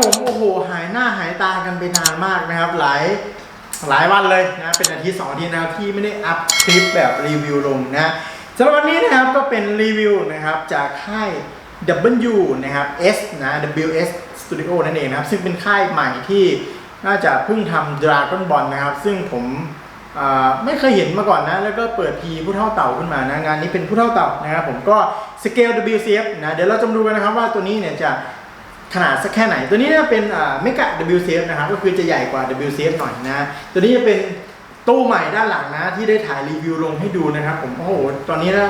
ผมโอ้โหหายหน้าหายตากันไปนานมากนะครับ หลายหลายวันเลยนะเป็นอาทิตย์สองอาทิตย์นะครับที่ไม่ได้อัพคลิปแบบรีวิวลงนะสำหรับวันนี้นะครับก็เป็นรีวิวนะครับจากค่าย W นะครับ S นะ WS Studio นั่นเองนะครับ ซึ่งเป็นค่ายใหม่ที่น่าจะเพิ่งทำ Dragon Ball นะครับ ซึ่งผมไม่เคยเห็นมาก่อนนะ แล้วก็เปิดพีผู้เท่าเต่าขึ้นมานะ งานนี้เป็นผู้เท่าเต่านะครับ ผมก็สเกล WCF นะ เดี๋ยวเราจะมาดูกันนะครับว่าตัวนี้เนี่ยจะ ขนาดสักแค่ไหน ตัวนี้เนี่ยเป็นเมกะ WCF นะครับก็คือจะใหญ่กว่า WCF หน่อยนะ ตัวนี้จะเป็นตู้ใหม่ด้านหลังนะ ที่ได้ถ่ายรีวิวลงให้ดูนะครับ ผมโอ้โหตอนนี้นะ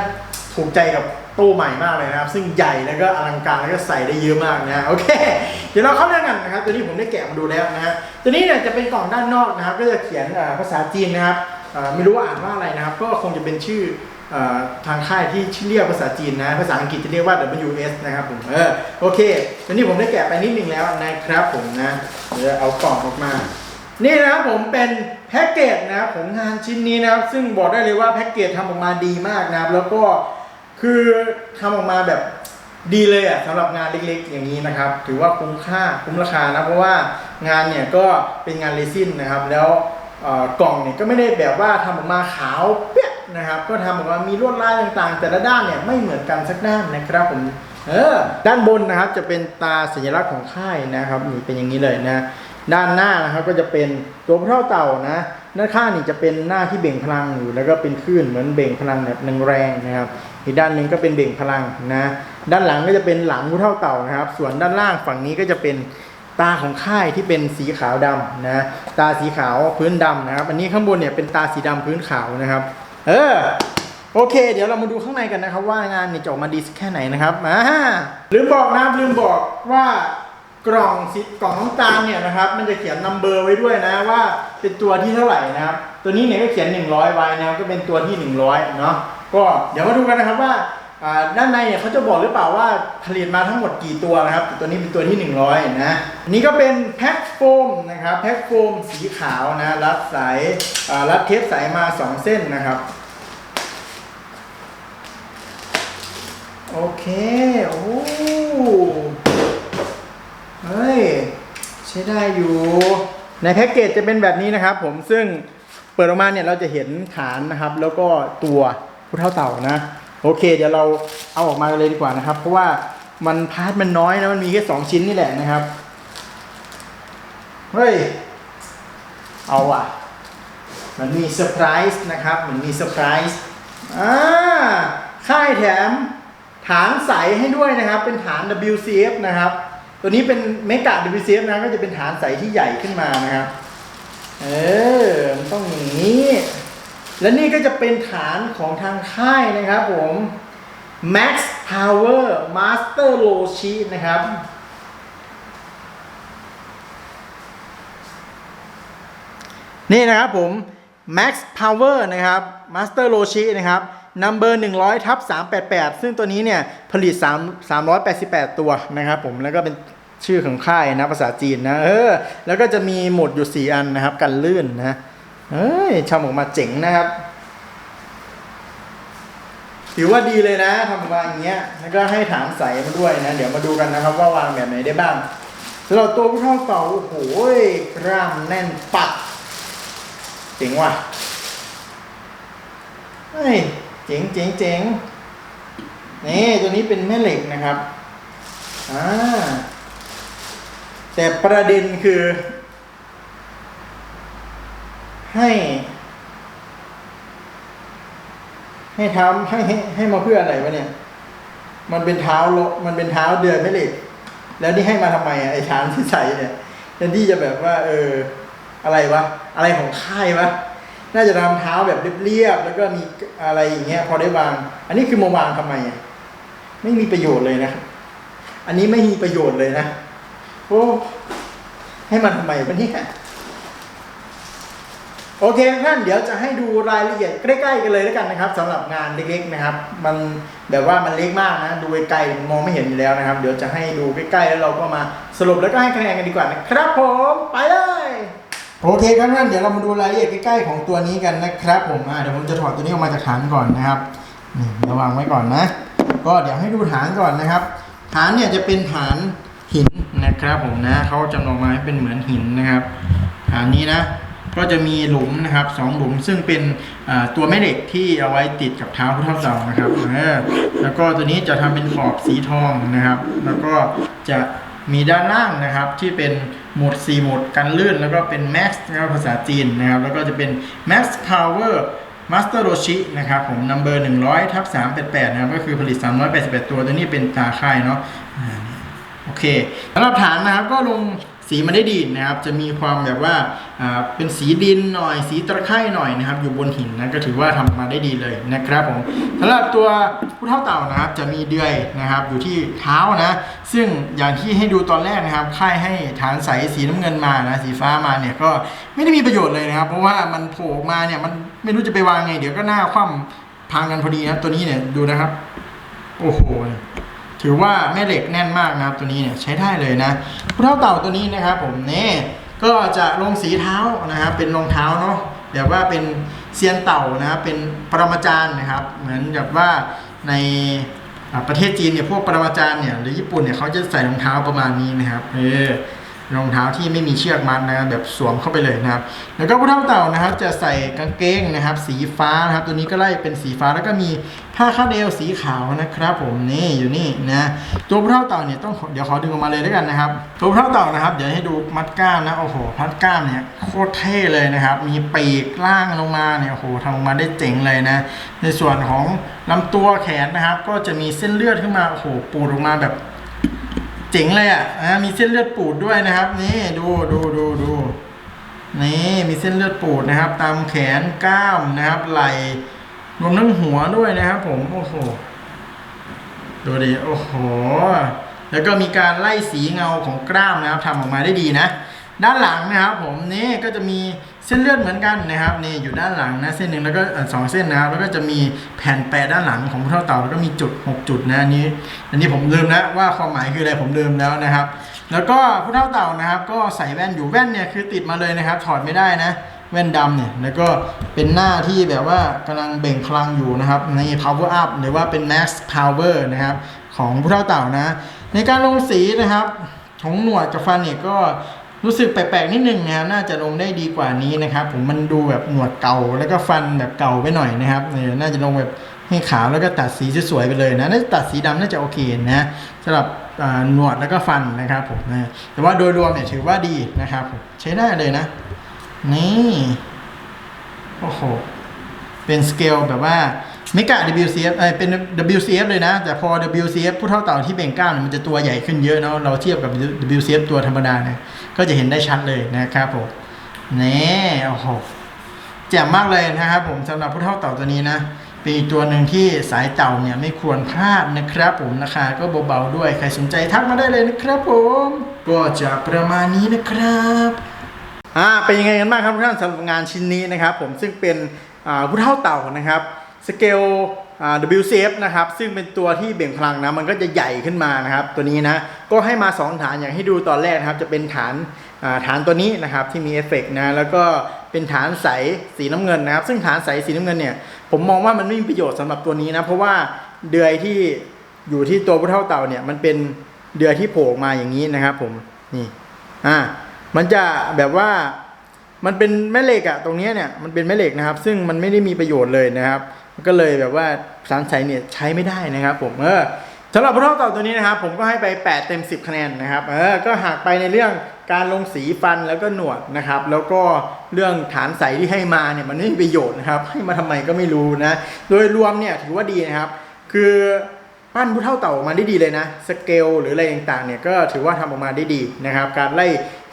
ถูกใจกับตู้ใหม่มากเลยนะครับ ซึ่งใหญ่แล้วก็อลังการแล้วก็ใส่ได้เยอะมากนะโอเค เดี๋ยวเราเข้าเรื่องกันนะครับ ตัวนี้ผมได้แกะมาดูแล้วนะฮะตัวนี้เนี่ยจะเป็นกล่องด้านนอกนะครับ ก็จะเขียนภาษาจีนนะครับไม่รู้ว่าอ่านว่าอะไรนะครับ ก็คงจะเป็นชื่อ ทางค่ายที่เรียกภาษาจีนนะ ภาษาอังกฤษจะเรียกว่า WS นะครับผม เออ โอเคตอนนี้ผมได้แกะไปนิดนึงแล้วนะครับผมนะเดี๋ยวเอากล่องออกมา นี่นะครับผมเป็นแพ็กเกจนะครับของงานชิ้นนี้นะครับ ซึ่งบอกได้เลยว่าแพ็กเกจทำออกมาดีมากนะครับ แล้วก็คือทำออกมาแบบดีเลยอะสำหรับงานเล็กๆ อย่างนี้นะครับ ถือว่าคุ้มค่าคุ้มราคานะ เพราะว่างานเนี่ยก็เป็นงานเรซินนะครับ แล้วกล่องเนี่ยก็ไม่ได้แบบว่าทำออกมาขาวเปี้ย นะครับ ก็ทำออกมามีลวดลายต่างๆ แต่ละด้านเนี่ยไม่เหมือนกันสักด้านนะครับผมเออด้านบนนะครับจะเป็นตาสัญลักษณ์ของค่ายนะครับนี่เป็นอย่างนี้เลยนะ ด้านหน้านะครับก็จะเป็นตัวผู้เท่าเต่านะด้านข้างนี่จะเป็นหน้าที่เบ่งพลังอยู่แล้วก็เป็นคลื่นเหมือนเบ่งพลังแบบแรงๆนะครับ อีกด้านหนึ่งก็เป็นเบ่งพลังนะด้านหลังก็จะเป็นหลังผู้เท่าเต่านะครับ ส่วนด้านล่างฝั่งนี้ก็จะเป็นตาของค่ายที่เป็นสีขาวดำนะตาสีขาวพื้นดำนะครับ อันนี้ข้างบนเนี่ยเป็นตาสีดำพื้นขาวนะครับ เออโอเค เดี๋ยวเรามาดูข้างในกันนะครับ ว่างานเนี่ยจะออกมาดีสักแค่ไหนนะครับอ่าลืมบอกนะครับลืมบอกว่ากล่องสีกล่องน้ำตาลเนี่ยนะครับ มันจะเขียนนัมเบอร์ไว้ด้วยนะว่าเป็นตัวที่เท่าไหร่นะครับ ตัวนี้เนี่ยก็เขียน 100 ไว้นะครับก็เป็นตัวที่ 100 เนาะก็เดี๋ยวมาดูกันนะครับว่าด้านในเนี่ยเขาจะบอกหรือเปล่าว่าผลิตมาทั้งหมดกี่ตัวนะครับตัวนี้เป็นตัวที่ 100 นะอันนี้ก็เป็นแพ็คโฟมนะครับแพ็คโฟมสีขาวนะรัดสายรัดเทปสายมาสองเส้นนะครับ โอเค โอ้เฮ้ย ใช้ได้อยู่ ในแพ็กเกจจะเป็นแบบนี้นะครับ ผมซึ่งเปิดออกมาเนี่ยเราจะเห็นฐานนะครับ แล้วก็ตัวผู้เท่าเต่านะ โอเค เดี๋ยวเราเอาออกมาเลยดีกว่านะครับ เพราะว่ามันพาร์ทมันน้อยนะ มันมีแค่สองชิ้นนี่แหละนะครับ เฮ้ย เอาอะ มันมีเซอร์ไพรส์นะครับ มันมีเซอร์ไพรส์อ่าค่ายแถม ฐานใสให้ด้วยนะครับ เป็นฐาน WCF นะครับ ตัวนี้เป็นเมกะ WCF นะก็จะเป็นฐานใสที่ใหญ่ขึ้นมานะครับ เออมันต้องอย่างนี้ และนี่ก็จะเป็นฐานของทางค่ายนะครับผม Max Power Master Loshi นะครับนี่นะครับผม Max Power นะครับ Master Loshi นะครับ Number 100ทับ388 ซึ่งตัวนี้เนี่ยผลิต3 388 ตัวนะครับผมแล้วก็เป็นชื่อของค่ายนะภาษาจีนนะเออแล้วก็จะมีหมดอยู่ 4 อันนะครับ กันลื่นนะเอ้ยทำออกมาเจ๋งนะครับ ถือว่าดีเลยนะทำออกมาอย่างเงี้ยแล้วก็ให้ฐานใสมาด้วยนะ เดี๋ยวมาดูกันนะครับ ว่าวางแบบไหนได้บ้างสำหรับตัวผู้เท่าเต่าโอ้โหกล้ามแน่นปัดเจ๋งว่ะเฮ้ย เจ๋งเจ๋งเจ๋งนี่ตัวนี้เป็นแม่เหล็กนะครับอ่าแต่ประเด็นคือ ให้ ให้ทำให้ให้ให้มาเพื่ออะไรวะเนี่ย มันเป็นเท้าโลมันเป็นเท้าเดือนแม่เหล็ก แล้วนี่ให้มาทำไมอะไอ้ฐานที่ใส่เนี่ยแทนที่จะแบบว่า เออ อะไรวะ อะไรของค่ายวะ น่าจะทำเท้าแบบเรียบๆแล้วก็มีอะไรอย่างเงี้ยพอได้วาง อันนี้คือมาวางทำไมไม่มีประโยชน์เลยนะ อันนี้ไม่มีประโยชน์เลยนะโอ้ให้มันทำไมวะเนี่ยโอเคท่านเดี๋ยวจะให้ดูรายละเอียดใกล้ๆกันเลยแล้วกันนะครับสำหรับงานเล็กๆนะครับ มันแบบว่ามันเล็กมากนะดูไกลๆมองไม่เห็นอยู่แล้วนะครับ เดี๋ยวจะให้ดูใกล้ๆแล้วเราก็มาสรุปแล้วก็ให้คะแนนกันดีกว่านะครับ ผมไปเลย โอเคครับท่านเดี๋ยวเรามาดูรายละเอียดใกล้ๆของตัวนี้กันนะครับผมอ่าเดี๋ยวผมจะถอดตัวนี้ออกมาจากฐานก่อนนะครับนี่ระวังไว้ก่อนนะ ก็เดี๋ยวให้ดูฐานก่อนนะครับ ฐานเนี่ยจะเป็นฐานหินนะครับผมนะเขาจำลองมาให้เป็นเหมือนหินนะครับอันนี้นะก็จะมีหลุมนะครับสองหลุมซึ่งเป็นตัวแม่เหล็กที่เอาไว้ติดกับเท้าผู้เท่าเต่านะครับแล้วก็ตัวนี้จะทำเป็นขอบสีทองนะครับ แล้วก็จะ มีด้านล่างนะครับที่เป็นโหมด 4 โหมดกันลื่น แล้วก็เป็น Max นะครับภาษาจีนนะครับแล้วก็จะเป็น Max Power Master Roshi นะครับผม number 100ทับ388 นะครับก็คือผลิต 388ตัวตัวนี้เป็นตาค่ายเนาะโอเคสำหรับฐานนะครับก็ลง สีมันได้ดีนะครับ จะมีความแบบว่าอ่าเป็นสีดินหน่อย สีตะไคร่หน่อยนะครับ อยู่บนหินนะก็ถือว่าทำมาได้ดีเลยนะครับผมสำหรับตัวผู้เท่าเต่านะครับ จะมีเดือยนะครับ อยู่ที่เท้านะ ซึ่งอย่างที่ให้ดูตอนแรกนะครับค่ายให้ฐานใสสีน้ำเงินมานะสีฟ้ามาเนี่ยก็ไม่ได้มีประโยชน์เลยนะครับ เพราะว่ามันโผล่ออกมาเนี่ยมันไม่รู้จะไปวางไง เดี๋ยวก็หน้าคว่ำพังกันพอดีนะตัวนี้เนี่ยดูนะครับ โอ้โห ถือว่าแม่เหล็กแน่นมากนะครับตัวนี้เนี่ยใช้ได้เลยนะผู้เท่าเต่าตัวนี้นะครับ ผมเนี่ยก็จะลงสีเท้านะครับ เป็นรองเท้าเนาะแบบว่าเป็นเซียนเต่านะครับเป็นปรมาจารย์นะครับ เหมือนแบบว่าในประเทศจีนเนี่ยพวกปรมาจารย์เนี่ยหรือญี่ปุ่นเนี่ยเขาจะใส่รองเท้าประมาณนี้นะครับเออ รองเท้าที่ไม่มีเชือกมัดนะครับแบบสวมเข้าไปเลยนะครับ แล้วก็ผู้เท่าเต่านะครับ จะใส่กางเกงนะครับ สีฟ้านะครับ ตัวนี้ก็ไล่เป็นสีฟ้าแล้วก็มีผ้าคาดเอวสีขาวนะครับ ผมนี่อยู่นี่นะตัวผู้เท่าเต่าเนี่ยต้องเดี๋ยวขอดึงออกมาเลยด้วยกันนะครับ ตัวผู้เท่าเต่านะครับ เดี๋ยวให้ดูมัดก้ามนะโอ้โหมัดก้ามเนี่ยโคตรเท่เลยนะครับ มีปีกล่างลงมาเนี่ยโอ้โหทำออกมาได้เจ๋งเลยนะ ในส่วนของลำตัวแขนนะครับ ก็จะมีเส้นเลือดขึ้นมาโอ้โหปูดออกมาแบบ เจ๋งเลยอะนะมีเส้นเลือดปูดด้วยนะครับ นี่ดูดูดูดูนี่มีเส้นเลือดปูดนะครับ ตามแขนกล้ามนะครับ ไหล่รวมทั้งหัวด้วยนะครับ ผมโอ้โหดูดิโอ้โหแล้วก็มีการไล่สีเงาของกล้ามนะครับทำออกมาได้ดีนะ ด้านหลังนะครับผมนี่ก็จะมีเส้นเลือดเหมือนกันนะครับนี่อยู่ด้านหลังนะเส้นหนึ่งแล้วก็สองเส้นนะครับแล้วก็จะมีแผ่นแปะด้านหลังของผู้เท่าเต่าแล้วก็มีจุด 6 จุดนะอันนี้ อันนี้ผมลืมแล้วว่าความหมายคืออะไรผมลืมแล้วนะครับ แล้วก็ผู้เท่าเต่านะครับ ก็ใส่แว่นอยู่แว่นเนี่ยคือติดมาเลยนะครับ ถอดไม่ได้นะแว่นดำเนี่ยแล้วก็เป็นหน้าที่แบบว่ากำลังเบ่งพลังอยู่นะครับใน power up หรือว่าเป็น max power นะครับของผู้เท่าเต่านะ ในการลงสีนะครับของหนวดกับฟันเนี่ยก็ รู้สึกแปลกๆนิดนึงนะครับน่าจะลงได้ดีกว่านี้นะครับ ผมมันดูแบบหนวดเก่าแล้วก็ฟันแบบเก่าไปหน่อยนะครับเออน่าจะลงแบบให้ขาวแล้วก็ตัดสีสวยๆไปเลยนะน่าจะตัดสีดำน่าจะโอเคนะสำหรับหนวดแล้วก็ฟันนะครับผมนะแต่ว่าโดยรวมเนี่ยถือว่าดีนะครับใช้ได้เลยนะ นี่โอ้โหเป็นสเกลแบบว่า ไม่กะ WCF เอ้ยเป็น WCF เลยนะ แต่พอ WCF ผู้เท่าเต่าที่เบ่งกล้ามเนี่ยมันจะตัวใหญ่ขึ้นเยอะเนาะเราเทียบกับ WCF ตัวธรรมดาเนี่ยก็จะเห็นได้ชัดเลยนะครับผมนี่โอ้โหแจ่มมากเลยนะครับผมสำหรับผู้เท่าเต่าตัวนี้นะเป็นอีกตัวหนึ่งที่สายเต่าเนี่ยไม่ควรพลาดนะครับผมราคาก็เบาๆด้วยใครสนใจทักมาได้เลยนะครับผมก็จะประมาณนี้นะครับอ่าเป็นยังไงกันบ้างครับทุกท่านสำหรับงานชิ้นนี้นะครับ ผมซึ่งเป็นผู้เท่าเต่านะครับ สเกล WCF นะครับ ซึ่งเป็นตัวที่เบ่งพลังนะ มันก็จะใหญ่ขึ้นมานะครับ ตัวนี้นะ ก็ให้มา 2 ฐานอย่างให้ดูตอนแรกนะครับ จะเป็นฐานฐานตัวนี้นะครับที่มีเอฟเฟกต์นะ แล้วก็เป็นฐานใสสีน้ำเงินนะครับ ซึ่งฐานใสสีน้ำเงินเนี่ย ผมมองว่ามันไม่มีประโยชน์สำหรับตัวนี้นะ เพราะว่าเดือยที่อยู่ที่ตัวผู้เท่าเต่าเนี่ย มันเป็นเดือยที่โผล่มาอย่างนี้นะครับ ผม นี่ อ่า มันจะแบบว่ามันเป็นแม่เหล็กอะตรงนี้เนี่ยมันเป็นแม่เหล็กนะครับ ซึ่งมันไม่ได้มีประโยชน์เลยนะครับ ก็เลยแบบว่าสารใสเนี่ยใช้ไม่ได้นะครับ ผมเออสำหรับพวกเต่าตัวนี้นะครับ ผมก็ให้ไป 8 เต็ม 10 คะแนนนะครับเออก็หักไปในเรื่องการลงสีฟันแล้วก็หนวดนะครับ แล้วก็เรื่องฐานใสที่ให้มาเนี่ยมันไม่มีประโยชน์นะครับ ให้มาทำไมก็ไม่รู้นะ โดยรวมเนี่ยถือว่าดีนะครับ คือปั้นผู้เท่าเต่าออกมาได้ดีเลยนะสเกลหรืออะไรต่างๆเนี่ยก็ถือว่าทำออกมาได้ดีนะครับ การไล่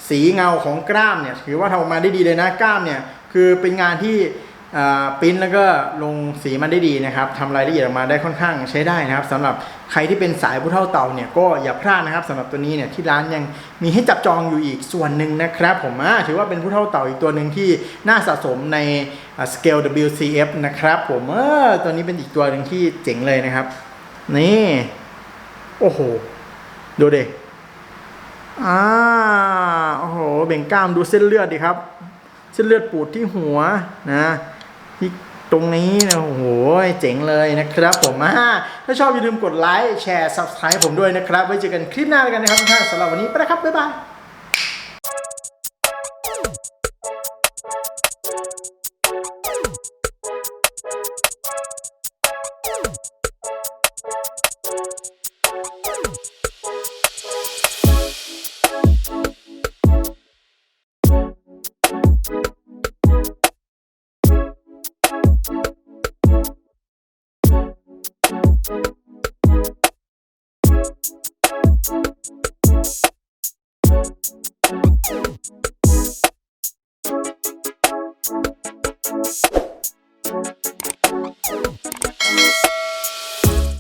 สีเงาของกล้ามเนี่ยถือว่าทำออกมาได้ดีเลยนะกล้ามเนี่ยคือเป็นงานที่ ปริ้นแล้วก็ลงสีมันได้ดีนะครับทำรายละเอียดออกมาได้ค่อนข้างใช้ได้นะครับสำหรับใครที่เป็นสายผู้เท่าเต่าเนี่ยก็อย่าพลาดนะครับสำหรับตัวนี้เนี่ยที่ร้านยังมีให้จับจองอยู่อีกส่วนหนึ่งนะครับผมถือว่าเป็นผู้เท่าเต่าอีกตัวหนึ่งที่น่าสะสมในสเกล WCF นะครับผมเออตัวนี้เป็นอีกตัวหนึ่งที่เจ๋งเลยนะครับ นี่โอ้โห ดูเด็กอ่าโอ้โหเบ่งกล้ามดูเส้นเลือดดิครับ เส้นเลือดปูดที่หัวนะ ที่ตรงนี้นะโอ้โหเจ๋งเลยนะครับผมอ่าถ้าชอบอย่าลืมกดไลค์แชร์ subscribe ผมด้วยนะครับ ไว้เจอกันคลิปหน้าแล้วกันนะครับทุกท่านสำหรับวันนี้ไปแล้วครับ บ๊ายบาย